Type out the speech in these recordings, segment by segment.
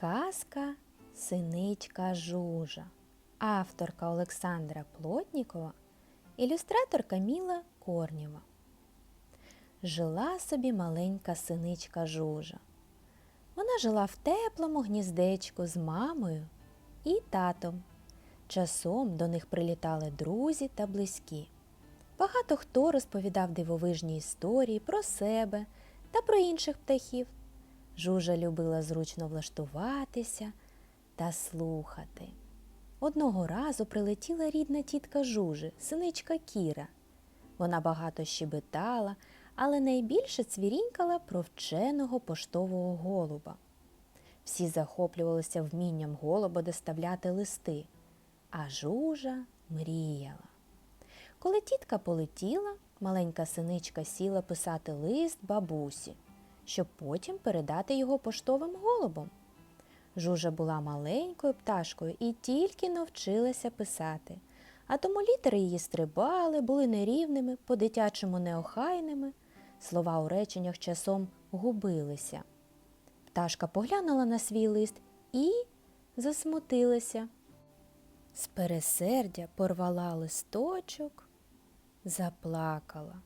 Казка Синичка Жужа. Авторка Олександра Плотнікова, ілюстраторка Міла Корнєва. Жила собі маленька синичка Жужа. Вона жила в теплому гніздечку з мамою і татом. Часом до них прилітали друзі та близькі. Багато хто розповідав дивовижні історії про себе та про інших птахів. Жужа любила зручно влаштуватися та слухати. Одного разу прилетіла рідна тітка Жужи, синичка Кіра. Вона багато щебетала, але найбільше цвірінькала про вченого поштового голуба. Всі захоплювалися вмінням голуба доставляти листи, а жужа мріяла. Коли тітка полетіла, маленька синичка сіла писати лист бабусі, щоб потім передати його поштовим голубом. Жужа була маленькою пташкою і тільки навчилася писати, а тому літери її стрибали, були нерівними, по-дитячому неохайними, слова у реченнях часом губилися. Пташка поглянула на свій лист і засмутилася. З пересердя порвала листочок, заплакала.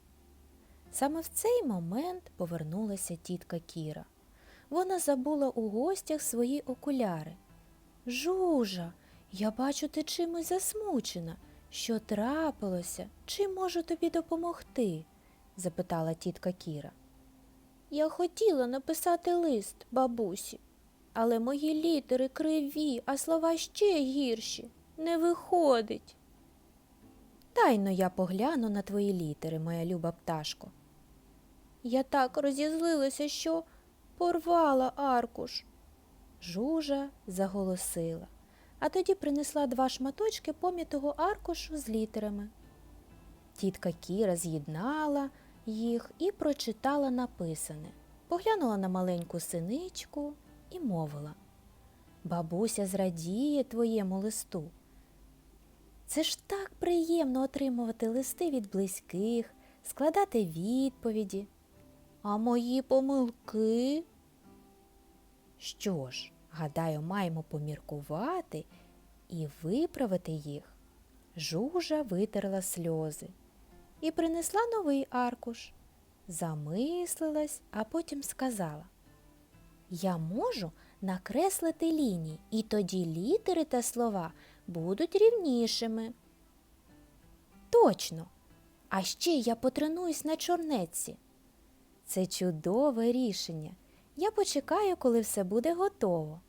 Саме в цей момент повернулася тітка Кіра. Вона забула у гостях свої окуляри. Жужа, я бачу, ти чимось засмучена. Що трапилося? Чим можу тобі допомогти? запитала тітка Кіра. Я хотіла написати лист бабусі, але мої літери криві, а слова ще гірші. Не виходить. Тайно я погляну на твої літери, моя люба пташко. Я так розізлилася, що порвала аркуш. Жужа заголосила, а тоді принесла два шматочки пом'ятого аркушу з літерами. Тітка Кіра з'єднала їх і прочитала написане, поглянула на маленьку синичку і мовила Бабуся зрадіє твоєму листу. Це ж так приємно отримувати листи від близьких, складати відповіді. А мої помилки? Що ж, гадаю, маємо поміркувати і виправити їх. Жужа витерла сльози і принесла новий аркуш. Замислилась, а потім сказала Я можу накреслити лінії, і тоді літери та слова будуть рівнішими. Точно. А ще я потренуюсь на чорнеці. Це чудове рішення. Я почекаю, коли все буде готово.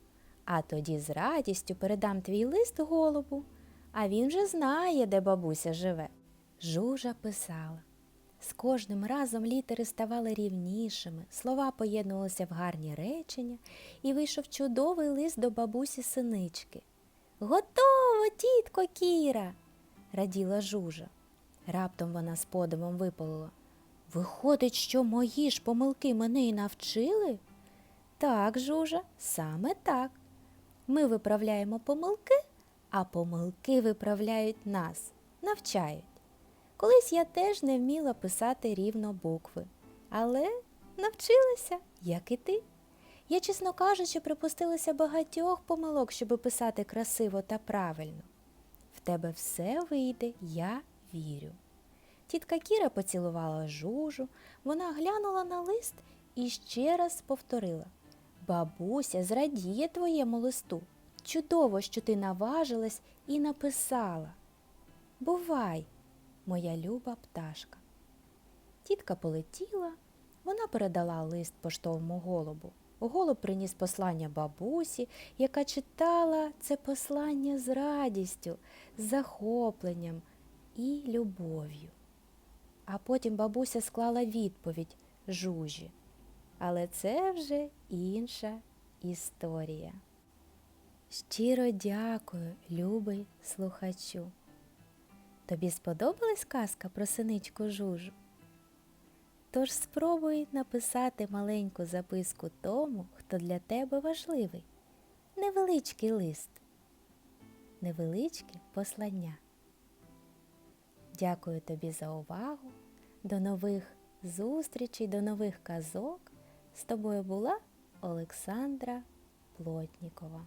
А тоді з радістю передам твій лист голубу, а він вже знає, де бабуся живе. Жужа писала. З кожним разом літери ставали рівнішими, слова поєднувалися в гарні речення, і вийшов чудовий лист до бабусі синички. Готово, тітко Кіра, раділа жужа. Раптом вона з подивом випалила. Виходить, що мої ж помилки мене й навчили? Так, жужа, саме так. Ми виправляємо помилки, а помилки виправляють нас, навчають. Колись я теж не вміла писати рівно букви, але навчилася, як і ти. Я, чесно кажучи, припустилася багатьох помилок, щоб писати красиво та правильно. В тебе все вийде, я вірю. Тітка Кіра поцілувала жужу, вона глянула на лист і ще раз повторила Бабуся зрадіє твоєму листу. Чудово, що ти наважилась і написала. Бувай, моя люба пташка. Тітка полетіла, вона передала лист поштовому голубу. Голуб приніс послання бабусі, яка читала це послання з радістю, захопленням і любов'ю. А потім бабуся склала відповідь жужі. Але це вже інша історія. Щиро дякую, любий слухачу. Тобі сподобалась казка про синичку жужу? Тож спробуй написати маленьку записку тому, хто для тебе важливий. Невеличкий лист, невеличке послання. Дякую тобі за увагу. До нових зустрічей, до нових казок. З тобою була Олександра Плотнікова.